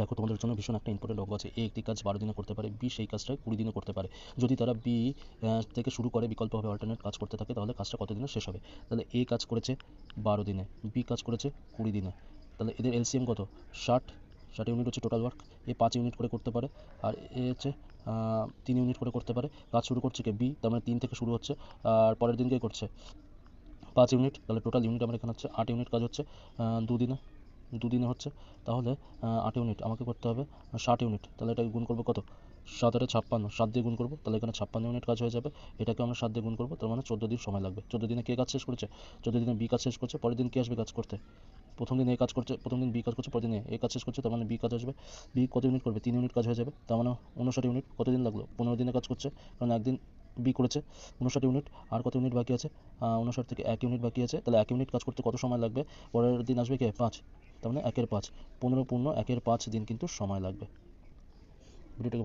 দেখো, তোমাদের জন্য ভীষণ একটা ইম্পর্টেন্ট অঙ্ক আছে। এ একটি কাজ বারো দিনে করতে পারে, বি সেই কাজটা কুড়ি দিনে করতে পারে। যদি তারা বি থেকে শুরু করে বিকল্পভাবে অল্টারনেট কাজ করতে থাকে, তাহলে কাজটা কত দিনে শেষ হবে? তাহলে এ কাজ করেছে বারো দিনে, বি কাজ করেছে কুড়ি দিনে। তাহলে এদের এলসিএম কত? ষাট ষাট ইউনিট হচ্ছে টোটাল ওয়ার্ক এ পাঁচ ইউনিট করে করতে পারে, আর এ হচ্ছে তিন ইউনিট করে করতে পারে। কাজ শুরু করছে কে? বি, তার মানে তিন থেকে শুরু হচ্ছে, আর পরের দিনকেই করছে। পাঁচ ইউনিট তাহলে টোটাল ইউনিট আমার এখানে হচ্ছে আট ইউনিট কাজ হচ্ছে দুদিনে। দুদিনে হচ্ছে, তাহলে আট ইউনিট আমাকে করতে হবে ষাট ইউনিট। তাহলে এটা গুণ করব কত? সাত আটে ছাপ্পান্ন, সাত দিয়ে গুণ করব, তাহলে এখানে ছাপ্পান্ন ইউনিট কাজ হয়ে যাবে, এটাকে আমরা সাত দিয়ে গুণ করব, তার মানে চোদ্দ দিন সময় লাগবে। চোদ্দ দিনে কে কাজ শেষ করেছে? চোদ্দ দিনে বি কাজ শেষ করছে, পরের দিন কে আসবে কাজ করতে? প্রথম দিন এ কাজ করছে, প্রথম দিন বি কাজ করছে, পরের দিন এ কাজ শেষ করছে, তার মানে বি কাজ আসবে, বি কত ইউনিট করবে? তিন ইউনিট কাজ হয়ে যাবে, তার মানে উনষাট ইউনিট, কত দিন লাগল? পনেরো দিনে কাজ করছে, কারণ একদিন বি করেছে, উনষাট ইউনিট, আর কত ইউনিট বাকি আছে? উনষাট থেকে এক ইউনিট বাকি আছে, তাহলে এক ইউনিট কাজ করতে কত সময় লাগবে? পরের দিন আসবে কে? পাঁচ। তার মানে একের পাঁচ পনেরো পূর্ণ একের পাঁচ দিন কিন্তু সময় লাগবে। ভিডিওটাকে